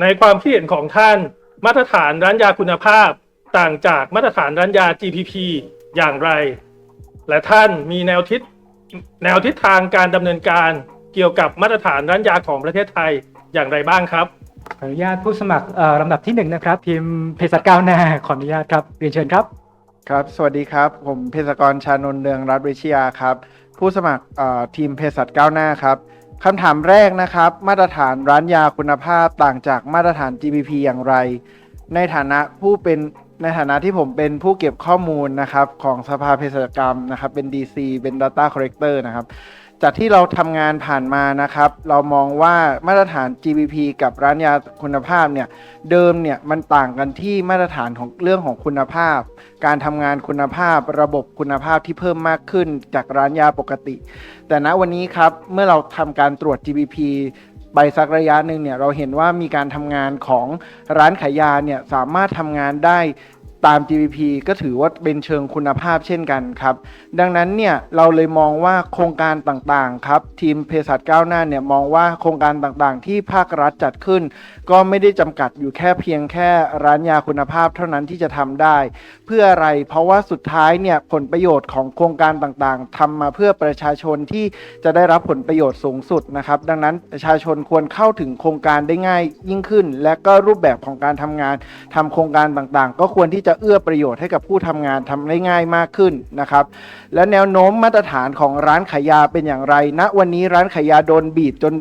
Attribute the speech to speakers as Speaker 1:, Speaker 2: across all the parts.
Speaker 1: ในความคิดเห็นของท่านมาตรฐานร้านยาคุณภาพ ต่างจากมาตรฐานร้านยา GPP อย่างไร และท่านมีแนวทิศแนวทิศทางการดำเนินการเกี่ยวกับมาตรฐานร้านยาของประเทศไทยอย่างไรบ้างครับ
Speaker 2: ขออนุญาตผู้สมัครเอ่อลำดับที่หนึ่งนะครับทีมเภสัชก้าวหน้าขออนุญาตครับเรียนเชิญครับ
Speaker 3: ครับ สวัสดีครับ ผมเภสัชกรชานนท์เรืองรัตน์วิชยาครับ ผู้สมัครเอ่อทีมเภสัชก้าวหน้าครับ คำถามแรกนะครับ มาตรฐานร้านยาคุณภาพต่างจากมาตรฐาน GPP อย่างไร ในฐานะผู้เป็นในฐานะที่ผมเป็นผู้เก็บข้อมูลนะครับของสภาเภสัชกรรมนะครับ เป็น DC เป็น Data Collector นะครับ จากที่เราทำงานผ่านมานะครับ เรามองว่ามาตรฐาน GPP กับร้านยาคุณภาพเนี่ยเดิมเนี่ยมันต่างกันที่มาตรฐานของเรื่องของคุณภาพ การทำงานคุณภาพ ระบบคุณภาพที่เพิ่มมากขึ้นจากร้านยาปกติ แต่ณวันนี้ครับเมื่อเราทำการตรวจ GPP ไปสักระยะหนึ่งเนี่ยเราเห็นว่ามีการทำงานของร้านขายยาเนี่ยสามารถทำงานได้ ตาม GPP ก็ถือว่าเป็นเชิงคุณภาพเช่นกันครับ ดังนั้นเนี่ยเราเลยมองว่าโครงการต่างๆครับทีมเภสัชก้าวหน้าเนี่ยมองว่าโครงการต่างๆ ที่ภาครัฐจัดขึ้น ก็ไม่ได้จำกัดอยู่แค่เพียงแค่ร้านยาคุณภาพเท่านั้นที่จะทำได้ เพื่ออะไรเพราะว่าสุดท้ายเนี่ยผลประโยชน์ของโครงการต่างๆทำมาเพื่อประชาชนที่จะได้รับผลประโยชน์สูงสุดนะครับดังนั้นประชาชนควรเข้าถึงโครงการได้ง่ายยิ่งขึ้น และก็รูปแบบของการทำงานทำโครงการต่างๆ ก็ควรที่จะจะเอื้อประโยชน์ให้กับผู้ทำงานทำได้ง่ายมากขึ้นนะครับ และแนวโน้มมาตรฐานของร้านขายยาเป็นอย่างไรณวันนี้ร้านขายยาโดนบีบจน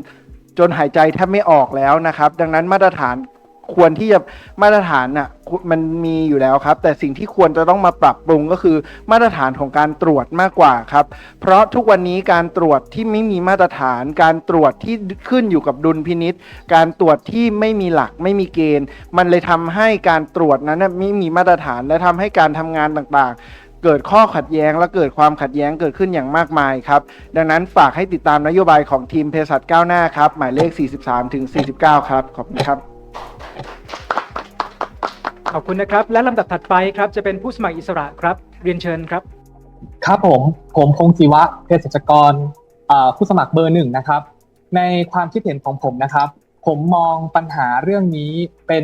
Speaker 3: จนหายใจแทบไม่ออกแล้วนะครับ ดังนั้นมาตรฐาน ควรที่จะมาตรฐานน่ะมันมีอยู่แล้วครับ แต่สิ่งที่ควรจะต้องมาปรับปรุงก็คือมาตรฐานของการตรวจมากกว่าครับ เพราะทุกวันนี้การตรวจที่ไม่มีมาตรฐาน การตรวจที่ขึ้นอยู่กับดุลพินิษการตรวจที่ไม่มีหลักไม่มีเกณฑ์ มันเลยทำให้การตรวจนั้นไม่มีมาตรฐานและทำให้การทำงานต่างๆ เกิดข้อขัดแย้งและเกิดความขัดแย้งเกิดขึ้นอย่างมากมายครับ ดังนั้นฝากให้ติดตามนโยบายของทีมเภสัชก้าวหน้าครับ หมายเลข 43ถึง49 ครับ ขอบคุณครับ
Speaker 2: ขอบคุณนะครับ และลำดับถัดไปครับจะเป็นผู้สมัครอิสระครับ เรียนเชิญครับ
Speaker 4: ครับผม ผมพงศิวะเภสัชกรผู้สมัครเบอร์หนึ่งนะครับ ในความคิดเห็นของผมนะครับ ผมมองปัญหาเรื่องนี้เป็น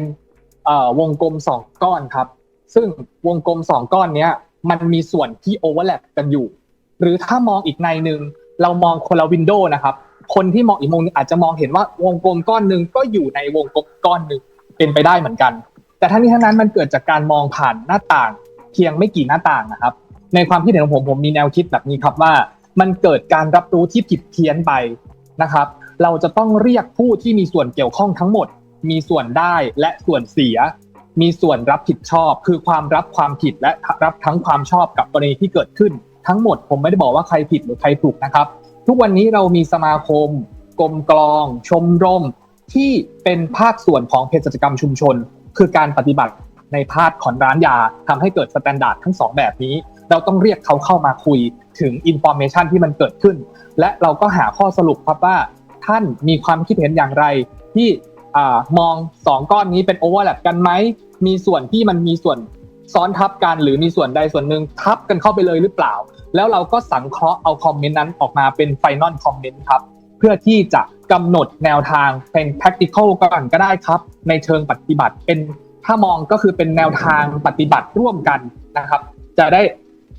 Speaker 4: วงกลมสองก้อนครับ ซึ่งวงกลมสองก้อนนี้มันมีส่วนที่โอเวอร์แลปกันอยู่ หรือถ้ามองอีกในหนึ่งเรามองคนละวินโดว์นะครับ คนที่มองอีกมุมหนึงอาจจะมองเห็นว่าวงกลมก้อนหนึ่งก็อยู่ในวงกลมก้อนหนึ่ง เป็นไปได้เหมือนกัน แต่ทั้งนี้ทั้งนั้นมันเกิดจากการมองผ่านหน้าต่าง เพียงไม่กี่หน้าต่างนะครับ ในความคิดเห็นของผมผมมีแนวคิดแบบนี้ครับว่า มันเกิดการรับรู้ที่ผิดเพี้ยนไปนะครับ เราจะต้องเรียกผู้ที่มีส่วนเกี่ยวข้องทั้งหมด มีส่วนได้และส่วนเสีย มีส่วนรับผิดชอบ คือความรับความผิดและรับทั้งความชอบกับกรณีที่เกิดขึ้น ทั้งหมดผมไม่ได้บอกว่าใครผิดหรือใครถูกนะครับ ทุกวันนี้เรามีสมาคมกรมกลอง ชมรม ที่เป็นภาคส่วนของเภสัชกรรมชุมชน คือการปฏิบัติในภาคของร้านยาทำให้เกิดสแตนดาร์ดทั้งสองแบบนี้ เราต้องเรียกเขาเข้ามาคุยถึงอินโฟเมชันที่มันเกิดขึ้น และเราก็หาข้อสรุปครับว่า ท่านมีความคิดเห็นอย่างไรที่อมองสองก้อนนี้เป็นโอเวอร์แลปกันไหม มีส่วนที่มันมีส่วนซ้อนทับกัน หรือมีส่วนใดส่วนหนึ่งทับกันเข้าไปเลยหรือเปล่า แล้วเราก็สังเคราะห์เอาคอมเมนต์นั้นออกมาเป็นไฟนอลคอมเมนต์ครับ พื่อที่จะกำหนดแนวทางเป็น practical ก่อนก็ได้ครับ ในเชิงปฏิบัติเป็นถ้ามองก็คือเป็นแนวทางปฏิบัติร่วมกันนะครับ จะได้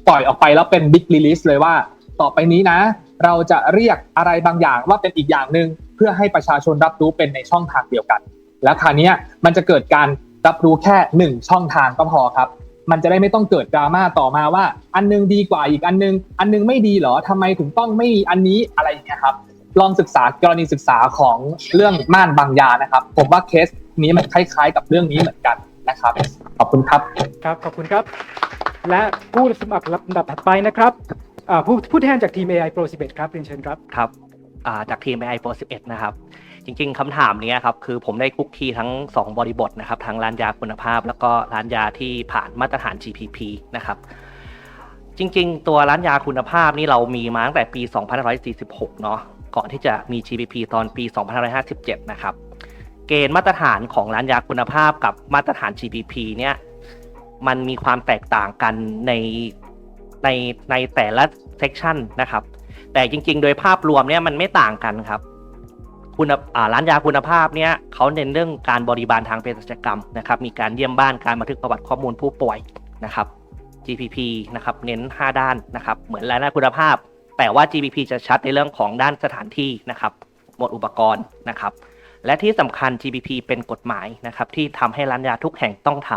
Speaker 4: ปล่อยออกไปแล้วเป็น big release เลยว่า ต่อไปนี้นะ เราจะเรียกอะไรบางอย่างว่าเป็นอีกอย่างหนึ่งเพื่อให้ประชาชนรับรู้เป็นในช่องทางเดียวกัน และคราวนี้มันจะเกิดการรับรู้แค่หนึ่งช่องทางก็พอครับ มันจะได้ไม่ต้องเกิดดราม่าต่อมาว่า อันนึงดีกว่าอีกอันนึง อันนึงไม่ดีเหรอทำไมถึงต้องไม่มีอันนี้อะไรอย่างเงี้ยครับ ลองศึกษากรณีศึกษาของเรื่องม่านบางยานะครับ ผมว่าเคสนี้มันคล้าย ๆ กับเรื่องนี้เหมือนกันนะครับ ขอบคุณครับ
Speaker 2: ครับขอบคุณครับ และผู้สมัครลำดับถัดไปนะครับอ่าผู้ผู้แทนจากทีม AI Pro 11 ครับเรียนเชิญครับ
Speaker 5: ครับอ่าจากทีม AI Pro 11 นะครับจริงๆคำถามเนี้ยครับคือผมได้คุกคีทั้ง 2 บริบทนะครับทั้งร้านยาคุณภาพ แล้วก็ร้านยาที่ผ่านมาตรฐาน GPP นะครับจริงๆ ตัวร้านยาคุณภาพนี่เรามีมาตั้งแต่ปี 2546 เนาะ ก่อนที่จะมี GPP ตอนปี 2557 นะครับ เกณฑ์มาตรฐานของร้านยาคุณภาพกับมาตรฐาน GPP เนี่ยมันมีความแตกต่างกันในในในแต่ละเซกชันนะครับ แต่จริง ๆ โดยภาพรวมเนี่ยมันไม่ต่างกันครับคุณร้านยาคุณภาพเนี่ยเขาเน้นเรื่องการบริบาลทางเภสัชกรรมนะครับ มีการเยี่ยมบ้านการบันทึกประวัติข้อมูลผู้ป่วยนะครับ GPP นะครับ เน้น 5 ด้านนะครับ เหมือนร้านยาคุณภาพ แต่ว่า GPP จะชัดในเรื่องของด้านสถานที่นะครับ หมวดอุปกรณ์นะครับ และที่สำคัญ GPP เป็นกฎหมายนะครับ ที่ทำให้ร้านยาทุกแห่งต้องท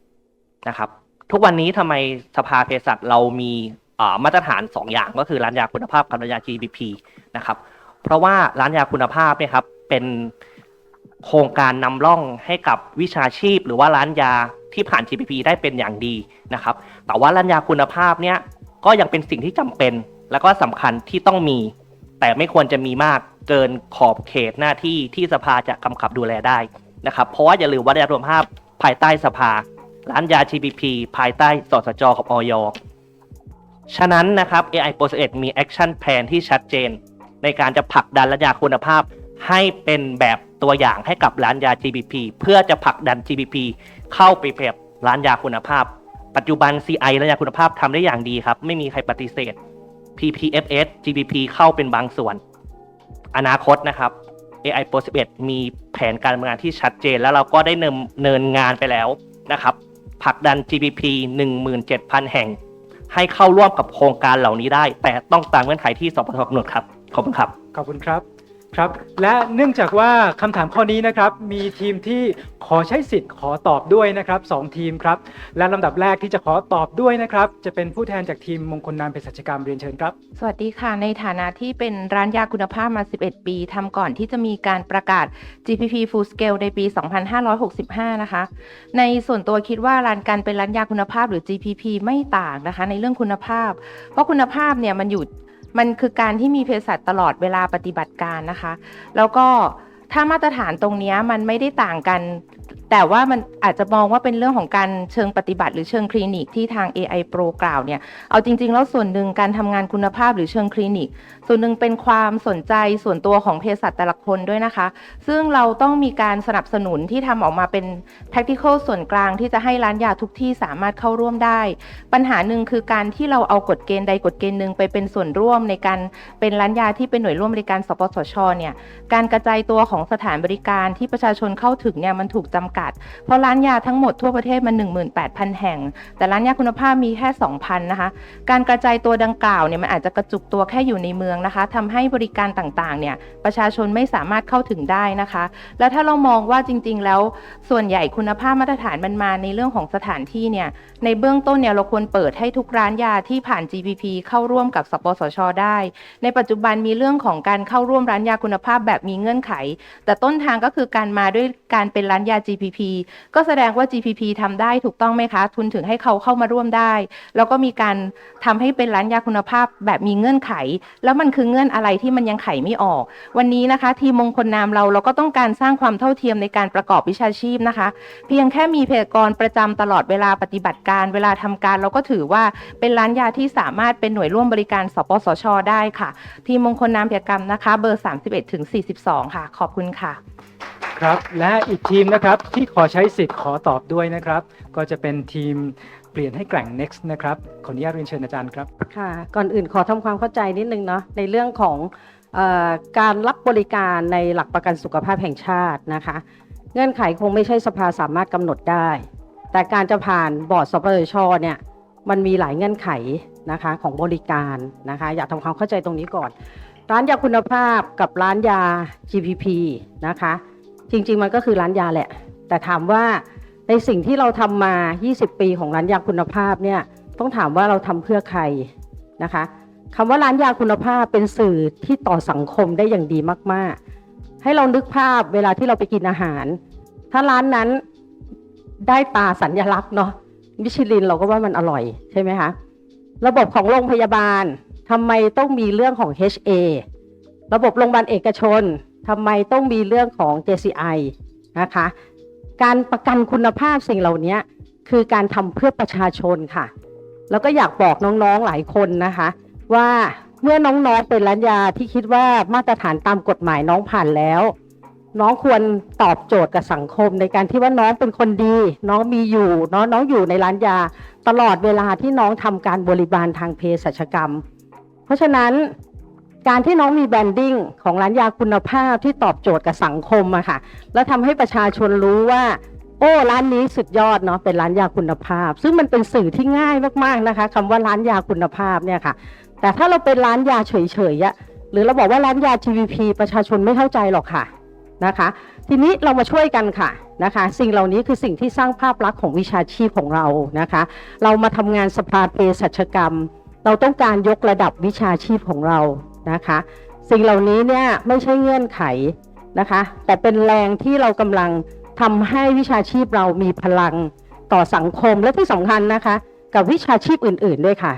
Speaker 5: ำนะครับ ทุกวันนี้ทำไมสภาเภสัชเรามีมาตรฐาน 2 อย่างก็คือร้านยาคุณภาพกับร้านยา GPP นะครับ เพราะว่าร้านยาคุณภาพเนี่ยครับเป็นโครงการนำร่องให้กับวิชาชีพ หรือว่าร้านยาที่ผ่าน GPP ได้เป็นอย่างดีนะครับ แต่ว่าร้านยาคุณภาพเนี่ยก็ยังเป็นสิ่งที่จำเป็น และก็สำคัญที่ต้องมี แต่ไม่ควรจะมีมากเกินขอบเขตหน้าที่ที่สภาจะกำกับดูแลได้นะครับ เพราะว่าอย่าลืมว่าร้านยาคุณภาพภายใต้สภา ร้านยา GPP ภายใต้สสจกับออยฉะนั้นนะครับ AI Pro 11มี Action Plan ที่ชัดเจน ในการจะผลักดันร้านยาคุณภาพ ให้เป็นแบบตัวอย่างให้กับร้านยา GPP เพื่อจะผลักดัน GPP เข้าไปแบบร้านยาคุณภาพ ปัจจุบัน CI ร้านยาคุณภาพทำได้อย่างดีครับ ไม่มีใครปฏิเสธ PPFS GPP เข้าเป็นบางส่วน อนาคตนะครับ AI Pro 11 มีแผนการดำเนินงานที่ชัดเจน แล้วเราก็ได้เนินเนินงานไปแล้วนะครับผลักดัน GPP 17,000 แห่ง ให้เข้าร่วมกับโครงการเหล่านี้ได้ แต่ต้องตามเงื่อนไขที่สปทกำหนดครับ ขอบคุณครับ
Speaker 2: ขอบคุณครับ ครับและเนื่องจากว่าคำถามข้อนี้นะครับมีทีมที่ขอใช้สิทธิ์ขอตอบด้วยนะครับสองทีมครับและลำดับแรกที่จะขอตอบด้วยนะครับจะเป็นผู้แทนจากทีมมงคลนามเภสัชกรรมเรียนเชิญครับ
Speaker 6: สวัสดีค่ะในฐานะที่เป็นร้านยาคุณภาพมา 11 ปีทำก่อนที่จะมีการประกาศ GPP Full Scale ในปี 2565 นะคะ ในส่วนตัวคิดว่าร้านการเป็นร้านยาคุณภาพหรือ GPP ไม่ต่างนะคะ ในเรื่องคุณภาพ เพราะคุณภาพเนี่ยมันอยู่ มันคือการที่มีเภสัชตลอดเวลาปฏิบัติการนะคะ แล้วก็ถ้ามาตรฐานตรงนี้มันไม่ได้ต่างกัน แต่ว่ามันอาจจะมองว่าเป็นเรื่องของการเชิงปฏิบัติ หรือเชิงคลินิกที่ทาง AI Pro กล่าวเนี่ย เอาจริง ๆ แล้วส่วนหนึ่งการทำงานคุณภาพหรือเชิงคลินิก ส่วนหนึ่งเป็นความสนใจส่วนตัวของเภสัชแต่ละคนด้วยนะคะ ซึ่งเราต้องมีการสนับสนุนที่ทำออกมาเป็น tactical ส่วนกลางที่จะให้ร้านยาทุกที่สามารถเข้าร่วมได้ ปัญหาหนึ่งคือการที่เราเอากฎเกณฑ์ใดกฎเกณฑ์หนึ่งไปเป็นส่วนร่วมในการเป็นร้านยาที่เป็นหน่วยร่วมบริการสปสชเนี่ยการกระจายตัวของสถานบริการที่ประชาชนเข้าถึงเนี่ยมันถูกจำกัด เพราะร้านยาทั้งหมดทั่วประเทศมัน 18,000 แห่ง แต่ร้านยาคุณภาพมีแค่ 2,000 นะคะ การกระจายตัวดังกล่าวเนี่ยมันอาจจะกระจุกตัวแค่อยู่ในเมืองนะคะทำให้บริการต่างๆเนี่ยประชาชนไม่สามารถเข้าถึงได้นะคะ แล้วถ้าเรามองว่าจริง ๆ แล้วส่วนใหญ่คุณภาพมาตรฐานมันมาในเรื่องของสถานที่เนี่ยในเบื้องต้นเนี่ยเราควรเปิดให้ทุกร้านยาที่ผ่าน GPP เข้าร่วมกับสปสช ได้ ในปัจจุบันมีเรื่องของการเข้าร่วมร้านยาคุณภาพแบบมีเงื่อนไข แต่ต้นทางก็คือการมาด้วยการเป็นร้านยา GPP ก็แสดงว่า GPP ทำได้ถูกต้องไหมคะ ทุนถึงให้เขาเข้ามาร่วมได้ แล้วก็มีการทำให้เป็นร้านยาคุณภาพแบบมีเงื่อนไข แล้วมันคือเงื่อนอะไรที่มันยังไขไม่ออก วันนี้นะคะทีมมงคลนามเราเราก็ต้องการสร้างความเท่าเทียมในการประกอบวิชาชีพนะคะ เพียงแค่มีเภสัชกรประจำตลอดเวลาปฏิบัติการ เวลาทำการเราก็ถือว่าเป็นร้านยาที่สามารถเป็นหน่วยร่วมบริการสปสช ได้ค่ะ ทีมมงคลนามเภสัชกรรมนะคะ เบอร์ 31ถึง42 ค่ะ ขอบคุณค่ะ
Speaker 2: ครับ และอีกทีมนะครับที่ขอใช้สิทธิ์ขอตอบด้วยนะครับ ก็จะเป็นทีมเปลี่ยนให้แกร่ง next นะครับขออนุญาตเรียนเชิญอาจารย์ครับ
Speaker 7: ค่ะก่อนอื่นขอทำความเข้าใจนิดนึงเนาะในเรื่องของออการรับบริการในหลักประกันสุขภาพแห่งชาตินะคะ เงื่อนไขคงไม่ใช่สภาสามารถกำหนดได้ แต่การจะผ่านบอร์ดสปชเนี่ยมันมีหลายเงื่อนไขนะคะของบริการนะคะอยากทำความเข้าใจตรงนี้ก่อน ร้านยาคุณภาพกับร้านยา GPP นะคะ จริง ๆ มันก็คือร้านยาแหละ แต่ถามว่าในสิ่งที่เราทำมา 20 ปีของร้านยาคุณภาพเนี่ยต้องถามว่าเราทำเพื่อใครนะคะคำว่าร้านยาคุณภาพเป็นสื่อที่ต่อสังคมได้อย่างดีมาก ๆ ให้เรานึกภาพเวลาที่เราไปกินอาหาร ถ้าร้านนั้นได้ตาสัญญลักษณ์เนาะมิชลินเราก็ว่ามันอร่อยใช่ไหมคะระบบของโรงพยาบาลทำไมต้องมีเรื่องของ HA ระบบโรงพยาบาลเอกชน ทำไมต้องมีเรื่องของ JCI นะคะ การประกันคุณภาพสิ่งเหล่านี้คือการทำเพื่อประชาชนค่ะ แล้วก็อยากบอกน้องๆหลายคนนะคะ ว่าเมื่อน้องๆเป็นร้านยาที่คิดว่ามาตรฐานตามกฎหมายน้องผ่านแล้ว น้องควรตอบโจทย์กับสังคมในการที่ว่าน้องเป็นคนดี น้องมีอยู่เนาะน้องอยู่ในร้านยา ตลอดเวลาที่น้องทำการบริบาลทางเภสัชกรรม เพราะฉะนั้น การที่น้องมีแบรนดิ้งของร้านยาคุณภาพที่ตอบโจทย์กับสังคมอะค่ะ แล้วทำให้ประชาชนรู้ว่า โอ้ร้านนี้สุดยอดเนาะเป็นร้านยาคุณภาพ ซึ่งมันเป็นสื่อที่ง่ายมากๆนะคะคำว่าร้านยาคุณภาพเนี่ยค่ะ แต่ถ้าเราเป็นร้านยาเฉยๆอะหรือเราบอกว่าร้านยา GVP ประชาชนไม่เข้าใจหรอกค่ะนะคะ ทีนี้เรามาช่วยกันค่ะนะคะ สิ่งเหล่านี้คือสิ่งที่สร้างภาพลักษณ์ของวิชาชีพของเรานะคะ เรามาทำงานสภาเภสัชกรรม เราต้องการยกระดับวิชาชีพของเรา นะคะ สิ่งเหล่านี้เนี่ยไม่ใช่เงื่อนไขนะคะ แต่เป็นแรงที่เรากำลังทำให้วิชาชีพเรามีพลังต่อสังคมและที่สำคัญนะคะ กับวิชาชีพอื่น ๆ ด้วยค่ะ